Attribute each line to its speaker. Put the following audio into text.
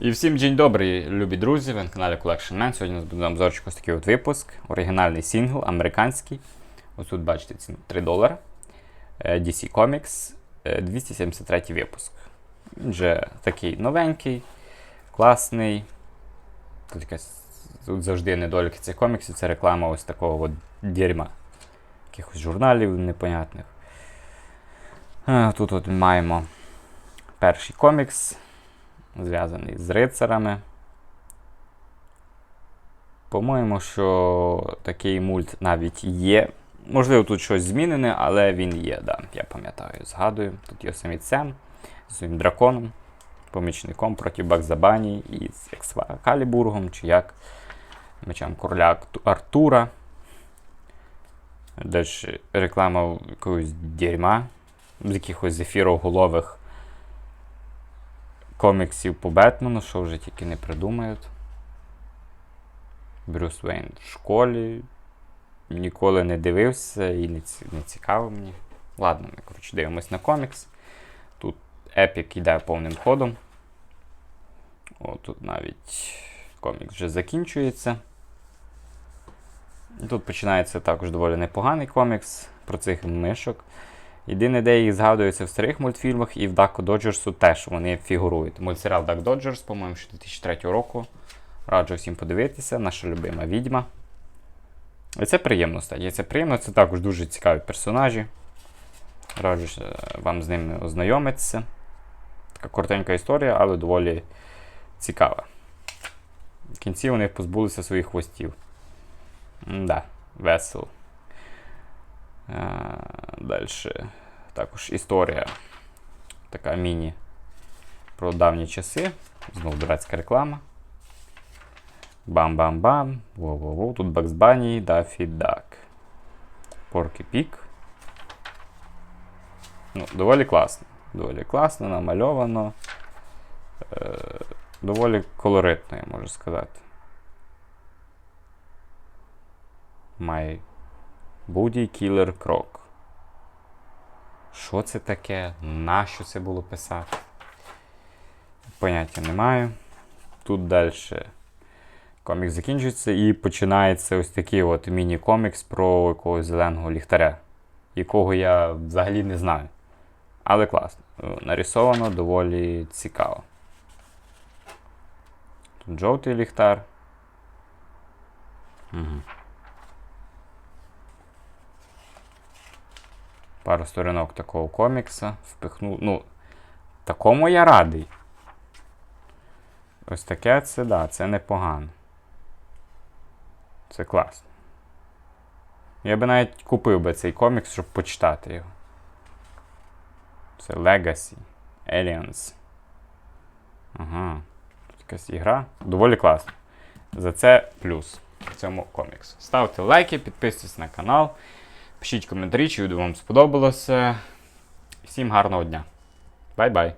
Speaker 1: І всім день добрий, любі друзі, ви на каналі Collection Man. Сьогодні у нас буде обзорчик ось такий от випуск. Оригінальний сингл, американський. Ось тут бачите ціну 3 долари. Е, DC Comics, е, 273 випуск. Він же такий новенький, класний. Тут, якась, тут завжди недоліки цих коміксів, це реклама ось такого от дерьма. Якихось журналів непонятних. Е, Тут от маємо перший комікс зв'язаний з рицарами. По-моєму, що такий мульт навіть є. Можливо, тут щось змінене, але він є, да, я пам'ятаю, згадую. Тут є самі Сем з своїм драконом, помічником проти Бакзабані і з Екскалібургом, чи як мечем короля Артура. Далі реклама якогось дерьма, з якихось зефіроголових коміксів по Бетмену, що вже тільки не придумають. Брюс Вейн в школі. Ніколи не дивився і не, не цікаво мені. Ладно, ми коротше дивимось на комікс. Тут епік йде повним ходом. О, тут навіть комікс вже закінчується. Тут починається також доволі непоганий комікс про цих мишок. Єдине, де їх згадується в старих мультфільмах і в Даку Доджерсу теж вони фігурують. Мультсеріал Дак Доджерс, по-моєму, ще 2003 року. Раджу всім подивитися, наша любима відьма. І це приємно стає. Це приємно, це також дуже цікаві персонажі. Раджу е, вам з ними ознайомитися. Така коротенька історія, але доволі цікава. В кінці вони позбулися своїх хвостів. Да, весело. Далі також історія. Така міні про давні часи. Знову дурацька реклама. Бам-бам-бам. Воу-воу-воу. Тут Бакс Бані, Дафі Дак. Поркі Пік. Ну, доволі класно. Доволі класно, намальовано. Е, доволі колоритно, я можу сказати. My Будій Кілер Крок. Що це таке? Нащо це було писати? Поняття не маю. Тут далі комікс закінчується і починається ось такий от міні-комікс про якогось зеленого ліхтаря, якого я взагалі не знаю. Але класно. Е, Нарисовано доволі цікаво. Тут жовтий ліхтар. Угу. Пару сторінок такого комікса впихнув. Ну, такому я радий. Ось таке це, да, це непогано. Це класно. Я би навіть купив би цей комікс, щоб почитати його. Це Legacy. Aliens. Ага. Тут якась ігра. Доволі класно. За це плюс цьому коміксу. Ставте лайки, підписуйтесь на канал. Пишіть коментарі, чи вам сподобалося. Всім гарного дня. Бай-бай!